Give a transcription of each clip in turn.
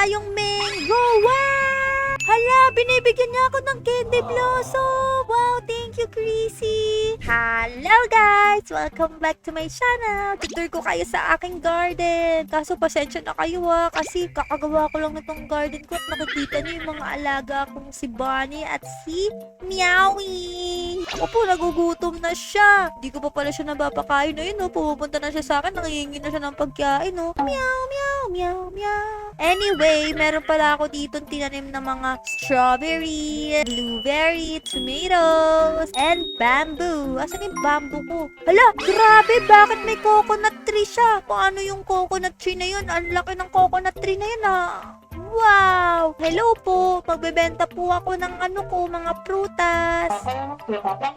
tayong mango. Wow! Hala, binibigyan niya ako ng candy blossom. Wow, thank you, Chrissy. Hello, guys! Welcome back to my channel. Tutur ko kayo sa aking garden. Kaso, pasensya na kayo ha, kasi kakagawa ko lang itong garden ko at nakikita niyo yung mga alaga kong si Bonnie at si Meowie. Ako po, nagugutom na siya. Hindi ko pa pala siya napapakain. Ayun, no, pumupunta na siya sa akin. Nangihingi na siya ng pagkain, no. Meow, meow, meow, meow. Anyway, meron pala ako dito tinanim na mga strawberry, blueberry, tomatoes, and bamboo. Asan yung bamboo ko? Hala, grabe, bakit may coconut tree siya? Paano yung coconut tree na yun? Ang laki ng coconut tree na yun, ah. Wow! Hello po! Magbebenta po ako ng ano ko, mga prutas.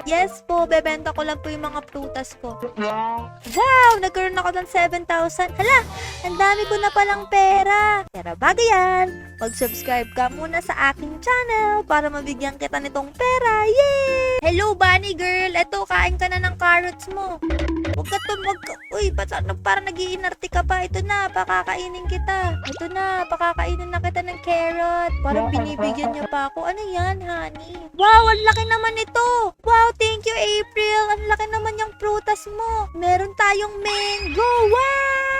Yes po, bebenta ko lang po yung mga prutas ko. Wow! Nagkaroon ako ng 7,000. Hala! Ang dami ko na palang pera. Pero bago yan, mag-subscribe ka muna sa aking channel para mabigyan kita nitong pera. Yay! Hello, bunny girl! Eto, kain ka na ng carrots mo. Huwag ka to, wag ka. Uy, ba't ano, parang nagiinarte ka pa? Ito na, pakakainin kita. Ito na, pakakainin na kita ng carrot. Parang binibigyan niya pa ako. Ano yan, honey? Wow, ang laki naman ito. Wow, thank you, April. Ang laki naman yung prutas mo. Meron tayong mango. Wow!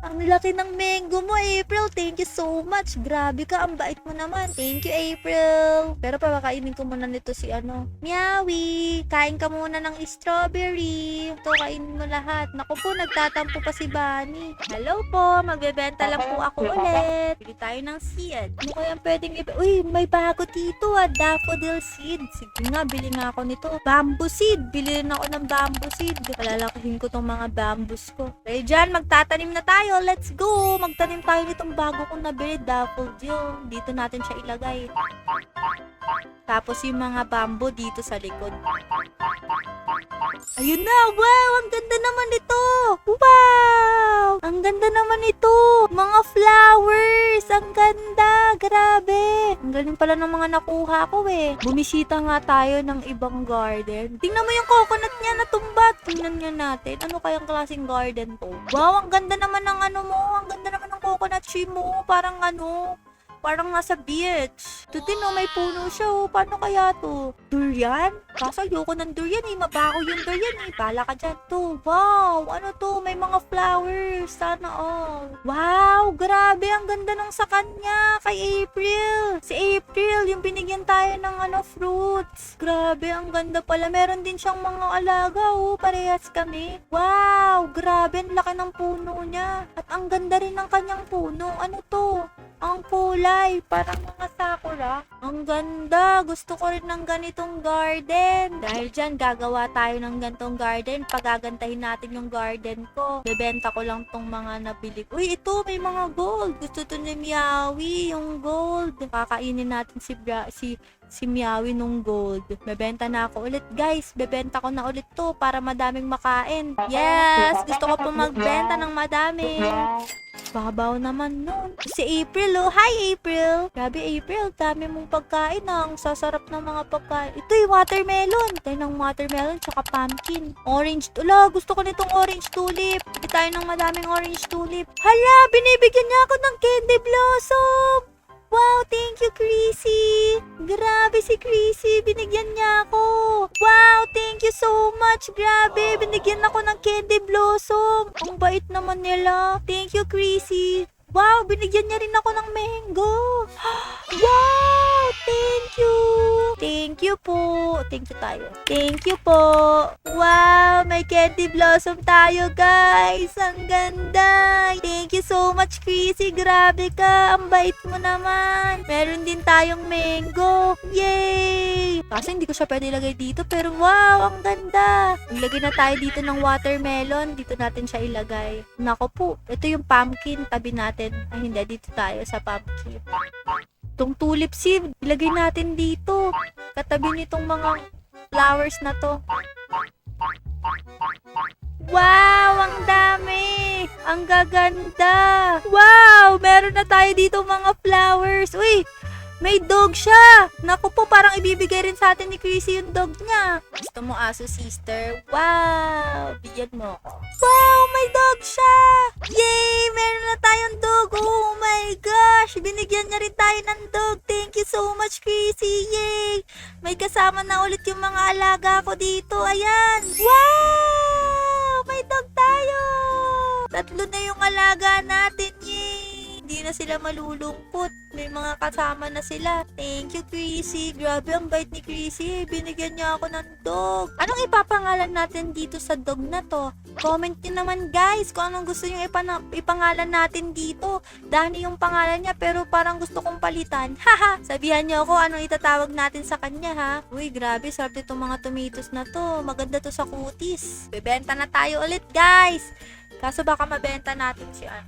Ang laki ng mango mo, April. Thank you so much. Grabe ka, ang bait mo naman. Thank you, April. Pero pakakainin ko muna nito si ano. Meowie, kain ka muna ng strawberry. Ito, kainin mo lahat. Naku po, nagtatampo pa si Bunny. Hello po, magbebenta lang po ako ulit. Bili tayo ng seed. Ano kaya pwedeng i- Uy, may bago dito ah, daffodil seed. Sige nga, bili nga ako nito. Bamboo seed. Bili rin ako ng bamboo seed. Palalakihin ko tong mga bamboos ko. Okay, dyan, magtatanim na tayo. Let's go! Magtanim tayo nitong bago kong nabili, daffodil. Dito natin siya ilagay. Tapos yung mga bamboo dito sa likod. Ayun na! Wow! Ang ganda naman ito! Wow! Ang ganda naman ito! Mga flowers! Ang ganda! Grabe! Ang galing pala ng mga nakuha ko eh. Bumisita nga tayo ng ibang garden. Tingnan mo yung coconut niya natumba. Tingnan niya natin. Ano kayang klaseng garden to? Wow! Ang ganda naman ng ano mo. Ang ganda naman ng coconut tree mo. Parang ano, Parang nasa beach. Ito din oh, may puno siya oh. Paano kaya to? Durian? Kaso ayoko ng durian eh. Mabaho yung durian eh. Bala ka dyan. To, wow! Ano to? May mga flowers. Sana all. Wow! Grabe! Ang ganda ng sa kanya. Kay April. Si April, yung binigyan tayo ng ano, fruits. Grabe, ang ganda pala. Meron din siyang mga alaga oh. Parehas kami. Wow! Grabe, ang laki ng puno niya. At ang ganda rin ng kanyang puno. Ano to? Ang kulay, parang mga sakura. Ang ganda, gusto ko rin ng ganitong garden. Dahil dyan, gagawa tayo ng ganitong garden. Pagagantahin natin yung garden ko. Bebenta ko lang tong mga nabili. ko. Uy, ito, may mga gold. Gusto to ni Miawi, yung gold. Kakainin natin si, Bra- si si Miawi nung gold. Bebenta na ako ulit. Guys, bebenta ko na ulit to para madaming makain. Yes! Gusto ko po magbenta ng madami. Babaw naman nun. Si April, oh. Hi, April. Grabe, April. Dami mong pagkain, ah. Ang sasarap ng mga pagkain. Ito yung watermelon. Tayo ng watermelon, tsaka pumpkin. Orange. Ula, gusto ko nitong orange tulip. Hindi tayo ng madaming orange tulip. Hala, binibigyan niya ako ng candy blossom. Wow, thank you, Chrissy. Grabe si Chrissy, binigyan niya ako. So much. Grabe, binigyan ako ng candy blossom. Ang bait naman nila. Thank you, Chrissy. Wow, binigyan niya rin ako ng mango. Wow, thank you. Thank you po. Thank you tayo. Thank you po. Wow, may candy blossom tayo, guys. Ang ganda. Thank you so much, Chrissy. Grabe ka. Ang bait mo naman. Meron din tayong mango. Yay! Kasi hindi ko siya pwede ilagay dito, pero wow, ang ganda. Ilagay na tayo dito ng watermelon. Dito natin siya ilagay. Nako po, ito yung pumpkin. Tabi natin. Ay, hindi. Dito tayo sa pumpkin. Itong tulip seed, ilagay natin dito. Katabi nitong mga flowers na to. Wow! Ang dami! Ang gaganda! Wow! Meron na tayo dito mga flowers. Uy! May dog siya! Naku po, parang ibibigay rin sa atin ni Chrissy yung dog niya. Gusto mo aso, sister? Wow! Bigyan mo ako. Wow! May dog siya! Yay! Meron na tayong dog! Oh my gosh! Binigyan niya rin tayo ng dog. Thank you so much, Chrissy. Yay! May kasama na ulit yung mga alaga ko dito. Ayan. Wow! May dog tayo! Tatlo na yung alaga natin. Yay! Hindi na sila malulungkot. May mga kasama na sila. Thank you, Chrissy. Grabe, ang bait ni Chrissy. Binigyan niya ako ng dog. Anong ipapangalan natin dito sa dog na to? Comment nyo naman guys kung anong gusto nyo ipana- ipangalan natin dito. Dani yung pangalan niya pero parang gusto kong palitan. Haha! Sabihan nyo ako anong itatawag natin sa kanya ha. Uy, grabe. Sarap itong mga tomatoes na to. Maganda to sa kutis. Bebenta na tayo ulit guys. Kaso baka mabenta natin si ano.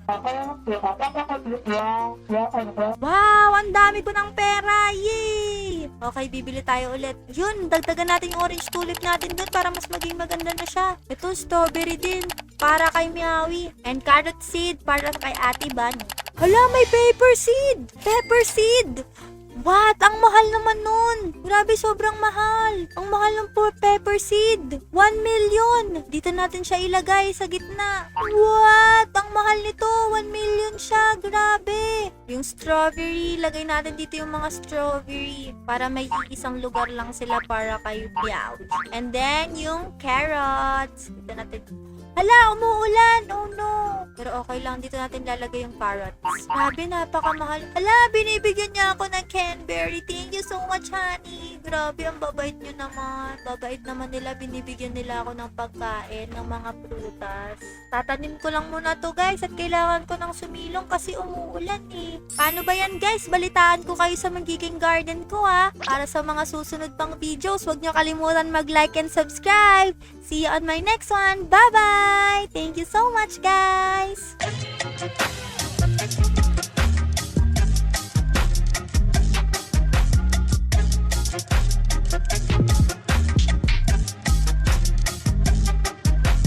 Wow! Ang dami ko ng pera! Yay! Okay, bibili tayo ulit. Yun, dagdagan natin yung orange tulip natin doon para mas maging maganda na siya. Ito, strawberry din. Para kay Meowie. And carrot seed para kay Ate Bunny. Hala, may pepper seed! Pepper seed! What? Ang mahal naman nun. Grabe, sobrang mahal. Ang mahal ng poor pepper seed. 1 million. Dito natin siya ilagay sa gitna. What? Ang mahal nito. 1 million siya. Grabe. Yung strawberry, lagay natin dito yung mga strawberry para may isang lugar lang sila para kay Meow. And then, yung carrots. Dito natin Hala, umuulan! Oh no! Pero okay lang, dito natin lalagay yung carrots. Grabe, napakamahal. Hala, binibigyan niya ako ng Canberry. Thank you so much, honey. Grabe, ang babait niyo naman. Babait naman nila, binibigyan nila ako ng pagkain, ng mga prutas. Tatanim ko lang muna to guys at kailangan ko ng sumilong kasi umuulan eh. Paano ba yan guys? Balitaan ko kayo sa magiging garden ko ha. Para sa mga susunod pang videos, huwag niyo kalimutan mag-like and subscribe. See you on my next one. Bye-bye! Thank you so much guys!